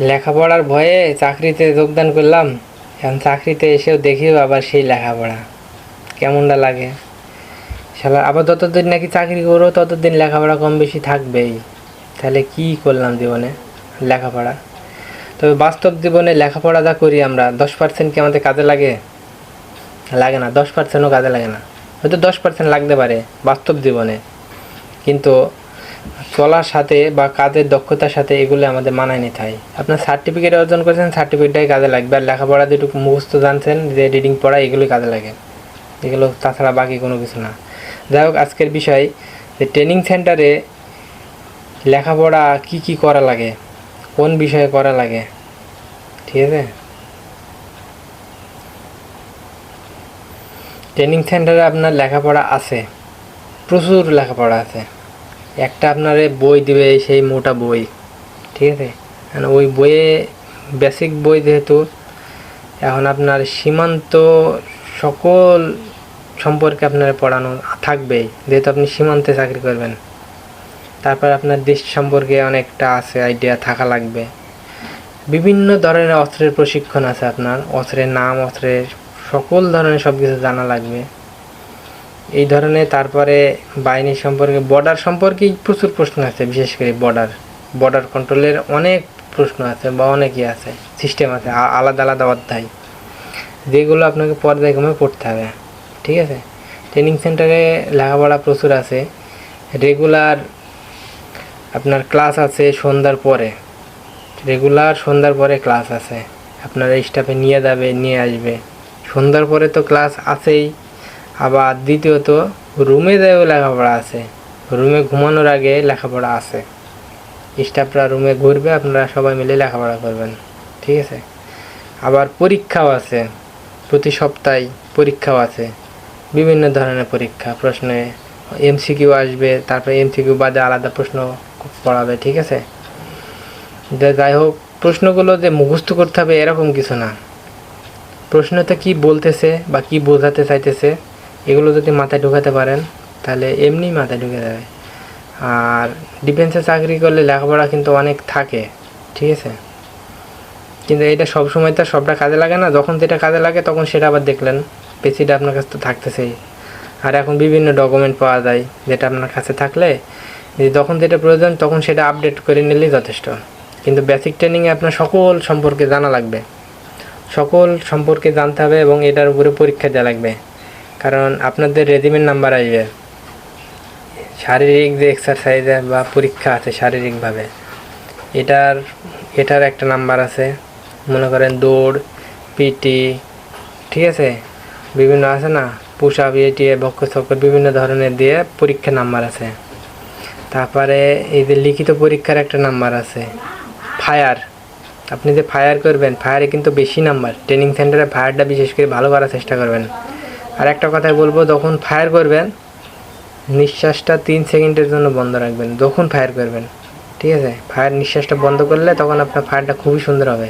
লেখাপড়ার ভয়ে চাকরিতে যোগদান করলাম। এখন চাকরিতে এসেও দেখিও আবার সেই লেখাপড়া। কেমনটা লাগে? শালা, আবার যতদিন নাকি চাকরি করব, ততদিন লেখাপড়া কম বেশি থাকবেই। তাহলে কি করলাম জীবনে? লেখাপড়া। তবে বাস্তব জীবনে লেখাপড়া যা করি আমরা, দশ পার্সেন্ট কি আমাদের কাজে লাগে? লাগে না, দশ পার্সেন্টও কাজে লাগে না। হয়তো দশ পার্সেন্ট লাগতে পারে বাস্তব জীবনে। কিন্তু চলার সাথে বা কাজের দক্ষতার সাথে এগুলো আমাদের মানায় নিতে হয়। আপনার সার্টিফিকেট অর্জন করেছেন সার্টিফিকেটটাই কাজে লাগবে। আর লেখাপড়া যেটুকু মুখস্থ জানছেন, যে রিডিং পড়া এগুলোই কাজে লাগে। এগুলো তাছাড়া বাকি কোনো কিছু না। যাই হোক, আজকের বিষয়, যে ট্রেনিং সেন্টারে লেখাপড়া কি কি করা লাগে, কোন বিষয়ে করা লাগে, ঠিক আছে? ট্রেনিং সেন্টারে আপনার লেখাপড়া আছে। প্রচুর লেখাপড়া আছে। একটা আপনারে বই দিবে, সেই মোটা বই। ঠিক আছে? আর ওই বইয়ে বেসিক বই যেহেতু, এখন আপনার সীমান্ত সকল সম্পর্কে আপনার পড়ানো থাকবেই যেহেতু আপনি সীমান্তে চাকরি করবেন। তারপর আপনার দেশ সম্পর্কে অনেকটা আছে আইডিয়া থাকা লাগবে। বিভিন্ন ধরনের অস্ত্রের প্রশিক্ষণ আছে আপনার, অস্ত্রের নাম, অস্ত্রের সকল ধরনের সব কিছু জানা লাগবে। এই ধরনের, তারপরে বাহিনী সম্পর্কে বর্ডার সম্পর্কেই প্রচুর প্রশ্ন আছে, বিশেষ করে বর্ডার বর্ডার কন্ট্রোলের অনেক প্রশ্ন আছে বা অনেকই আছে সিস্টেম আছে আলাদা আলাদা অধ্যায়। যেগুলো আপনাকে পর্যায়ক্রমে পড়তে হবে, ঠিক আছে? ট্রেনিং সেন্টারে লেখাপড়া প্রচুর আছে রেগুলার আপনার ক্লাস আছে সন্ধ্যার পরে রেগুলার সন্ধ্যার পরে ক্লাস আছে, আপনার স্টাফে নিয়ে যাবে, নিয়ে আসবে। সন্ধ্যার পরে তো ক্লাস আছেই আবার দ্বিতীয়ত, রুমে যেও লেখাপড়া আছে। রুমে ঘুমানোর আগে লেখাপড়া আছে। স্টাফরা রুমে ঘুরবে, আপনারা সবাই মিলে লেখাপড়া করবেন। ঠিক আছে? আবার পরীক্ষাও আছে। প্রতি সপ্তাহে পরীক্ষাও আছে। বিভিন্ন ধরনের পরীক্ষা, প্রশ্নে এমসিকিউ আসবে, তারপরে এমসিকিউ বাদে আলাদা প্রশ্ন পড়াবে, ঠিক আছে? যাই হোক, প্রশ্নগুলো যে মুখস্থ করতে হবে এরকম কিছু না। প্রশ্নতে কি বলতেছে বা কি বোঝাতে চাইতেছে এগুলো যদি মাথায় ঢুকাতে পারেন, তাহলে এমনি মাথায় ঢুকে যাবে। আর ডিফেন্সে চাকরি করলে লেখাপড়া কিন্তু অনেক থাকে, ঠিক আছে? কিন্তু এটা সব সময় তো সবটা কাজে লাগে না, যখন যেটা কাজে লাগে তখন সেটা আবার দেখলেন পেসিটা আপনার কাছে তো থাকতেছেই। আর এখন বিভিন্ন ডকুমেন্ট পাওয়া যায়, যেটা আপনার কাছে থাকলে যখন যেটা প্রয়োজন তখন সেটা আপডেট করে নিলেই যথেষ্ট। কিন্তু বেসিক ট্রেনিংয়ে আপনার সকল সম্পর্কে জানা লাগবে। সকল সম্পর্কে জানতে হবে এবং এটার উপরে পরীক্ষা দেওয়া লাগবে। কারণ আপনাদের রেজিমেন্ট নাম্বার আসবে। শারীরিক যে এক্সারসাইজ বা পরীক্ষা আছে শারীরিকভাবে, এটার এটার একটা নাম্বার আছে। মনে করেন দৌড় পিটি ঠিক আছে? বিভিন্ন আছে না? আপ এটিএ বক্ষ চক্কর বিভিন্ন ধরনের দিয়ে পরীক্ষা নাম্বার আছে। তারপরে এই যে লিখিত পরীক্ষার একটা নাম্বার আছে। ফায়ার আপনি যে ফায়ার করবেন ফায়ারে কিন্তু বেশি নাম্বার ট্রেনিং সেন্টারে ফায়ারটা বিশেষ করে ভালো করার চেষ্টা করবেন। আর একটা কথা বলব, যখন ফায়ার করবেন, নিঃশ্বাসটা তিন সেকেন্ডের জন্য বন্ধ রাখবেন, যখন ফায়ার করবেন, ঠিক আছে? ফায়ার নিঃশ্বাসটা বন্ধ করলে তখন আপনার ফায়ারটা খুবই সুন্দর হবে,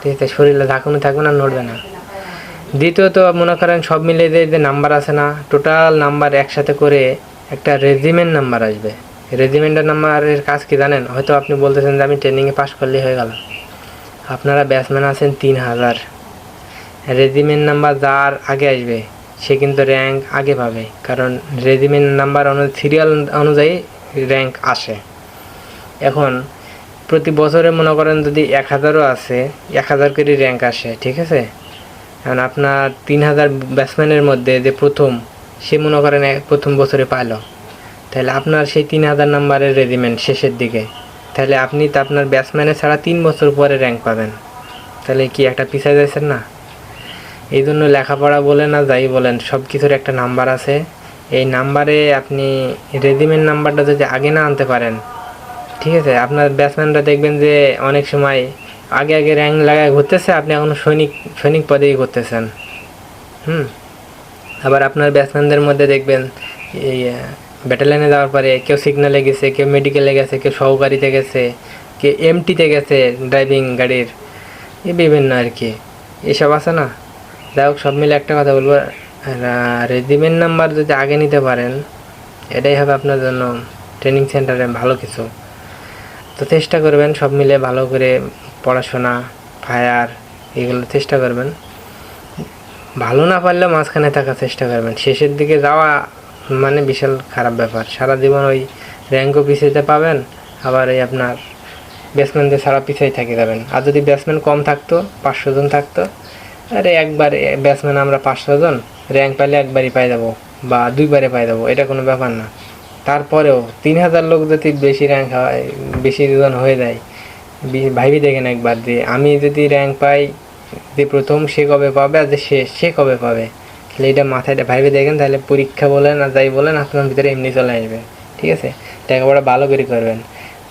ঠিক আছে? শরীরে ঝাঁকুনি থাকবে না, নড়বে না। দ্বিতীয়ত, মনে করেন সব মিলে যে নাম্বার আছে না টোটাল নাম্বার একসাথে করে একটা রেজিমেন্ট নাম্বার আসবে। রেজিমেন্টের নাম্বারের কাজ কি জানেন? হয়তো আপনি বলতেছেন যে, আমি ট্রেনিংয়ে পাশ করলেই হয়ে গেল। আপনারা ব্যাটসম্যান আছেন তিন হাজার। রেজিমেন্ট নাম্বার যার আগে আসবে সে কিন্তু র্যাঙ্ক আগে পাবে। কারণ রেজিমেন্ট নাম্বার অনু সিরিয়াল অনুযায়ী র্যাঙ্ক আসে। এখন প্রতি বছরে মনে করেন যদি এক হাজারও আসে, এক হাজার করে র্যাঙ্ক আসে, ঠিক আছে? এখন আপনার তিন হাজার ব্যাটসম্যানের মধ্যে যে প্রথম, সে মনে করেন প্রথম বছরে পাইল। তাহলে আপনার সেই তিন হাজার নাম্বারের রেজিমেন্ট শেষের দিকে। তাহলে আপনি তো আপনার ব্যাটসম্যানের ছাড়া তিন বছর পরে র্যাঙ্ক পাবেন। তাহলে কি একটা পিছায় যাচ্ছেন না? এই জন্য লেখাপড়া বলেন না, যাই বলেন সব কিছুর একটা নাম্বার আছে। এই নাম্বারে আপনি রেজিমেন্ট নাম্বারটা যদি আগে না আনতে পারেন, ঠিক আছে, আপনার ব্যাটসম্যানরা দেখবেন যে অনেক সময় আগে আগে র্যাঙ্ক লাগায় ঘুরতেছে, আপনি এখনও সৈনিক সৈনিক পদেই ঘুরতেছেন। হুম? আবার আপনার ব্যাটসম্যানদের মধ্যে দেখবেন, এই ব্যাটালিয়নে যাওয়ার পরে কেউ সিগনালে গেছে, কেউ মেডিকেলে গেছে, কেউ সহকারীতে গেছে, কেউ এমটিতে গেছে ড্রাইভিং গাড়ির। বিভিন্ন আর কি। এসব আছে না? যাই হোক, সব মিলে একটা কথা বলব। রেজিমেন্ট নাম্বার যদি আগে নিতে পারেন, এটাই হবে আপনার জন্য ট্রেনিং সেন্টারে ভালো কিছু। তো চেষ্টা করবেন, সব মিলে ভালো করে পড়াশোনা ফায়ার এগুলো চেষ্টা করবেন। ভালো না পারলেও মাঝখানে থাকার চেষ্টা করবেন। শেষের দিকে যাওয়া মানে বিশাল খারাপ ব্যাপার। সারা জীবন ওই র্যাঙ্কও পিছিয়ে পাবেন, আবার এই আপনার ব্যাটসম্যানদের সারা পিছিয়ে থেকে যাবেন। আর যদি ব্যাটসম্যান কম থাকতো, পাঁচশো জন থাকতো আরে একবার ব্যাটসম্যান আমরা পাঁচশো জন র্যাঙ্ক পাইলে একবারই পাই যাব, বা দুইবারে পাই যাব, এটা কোনো ব্যাপার না। তারপরেও তিন হাজার লোক যদি বেশি র্যাঙ্ক হয়, বেশি জন হয়ে যায় ভাবি দেখেন একবার যে আমি যদি র্যাঙ্ক পাই, যে প্রথম সে কবে পাবে আর যে শেষ সে কবে পাবে, তাহলে এটা মাথায় ভাইবে দেখেন, তাহলে পরীক্ষা বলেন আর যাই বলেন, আপনার ভিতরে এমনি চলে আসবে, ঠিক আছে? লেখাপড়া ভালো করে করবেন।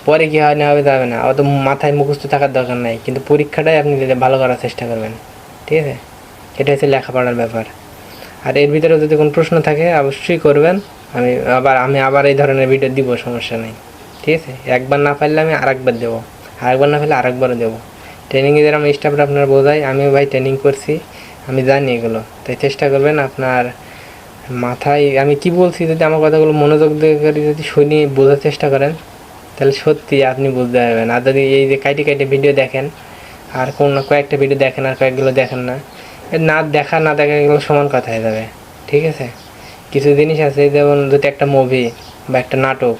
পরে কি হয় না হবে, যাবে না, অত মাথায় মুখস্থ থাকার দরকার নাই, কিন্তু পরীক্ষাটাই আপনি ভালো করার চেষ্টা করবেন। ঠিক আছে? এটা হচ্ছে লেখাপড়ার ব্যাপার। আর এর ভিতরে যদি কোনো প্রশ্ন থাকে, অবশ্যই করবেন। আমি আবার আমি আবার এই ধরনের ভিডিও দিব, সমস্যা নেই। ঠিক আছে? একবার না পারলে আমি আরেকবার দেবো। আরেকবার না পারলে আরেকবারও দেবো। ট্রেনিংয়ে যেরকম স্টাফরা আপনার বোঝায়, আমিও ভাই ট্রেনিং করছি। আমি জানি এগুলো। তাই চেষ্টা করবেন আপনার মাথায়, আমি কি বলছি, যদি আমার কথাগুলো মনোযোগ দিয়ে যদি শুনি বোঝার চেষ্টা করেন, তাহলে সত্যি আপনি বুঝতে পারবেন। আর যদি এই যে কাইটে কাইটে ভিডিও দেখেন আর কোন কয়েকটা ভিডিও দেখেন আর কয়েকগুলো দেখেন না। না দেখা না দেখা এগুলো সমান কথা হয়ে যাবে, ঠিক আছে? কিছু জিনিস আছে, যেমন যদি একটা মুভি বা একটা নাটক,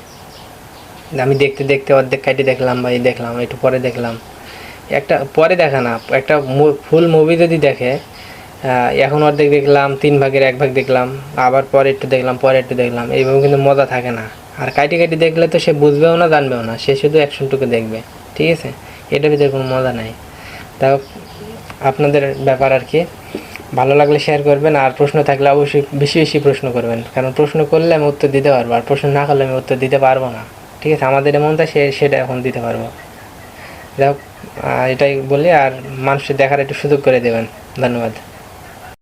আমি দেখতে দেখতে অর্ধেক কাইটে দেখলাম বা এই দেখলাম, একটু পরে দেখলাম। একটা পরে দেখা না, একটা ফুল মুভি যদি দেখে এখন অর্ধেক দেখলাম, তিন ভাগের এক ভাগ দেখলাম, আবার পরে একটু দেখলাম, পরে একটু দেখলাম, এইভাবে কিন্তু মজা থাকে না। আর কাটি কাটি দেখলে তো সে বুঝবেও না, জানবেও না, সে শুধু অ্যাকশনটুকু দেখবে, ঠিক আছে? এটার ভিতরে কোনো মজা নাই। তা আপনাদের ব্যাপার আর কি। ভালো লাগলে শেয়ার করবেন আর প্রশ্ন থাকলে অবশ্যই বেশি বেশি প্রশ্ন করবেন। কারণ প্রশ্ন করলে আমি উত্তর দিতে পারব আর প্রশ্ন না করলে আমি উত্তর দিতে পারব না। ঠিক আছে? আমাদের এমনটা সে, সেটা এখন দিতে পারব। যাই হোক এটাই বলি আর মানুষের দেখার একটু সুযোগ করে দেবেন। ধন্যবাদ।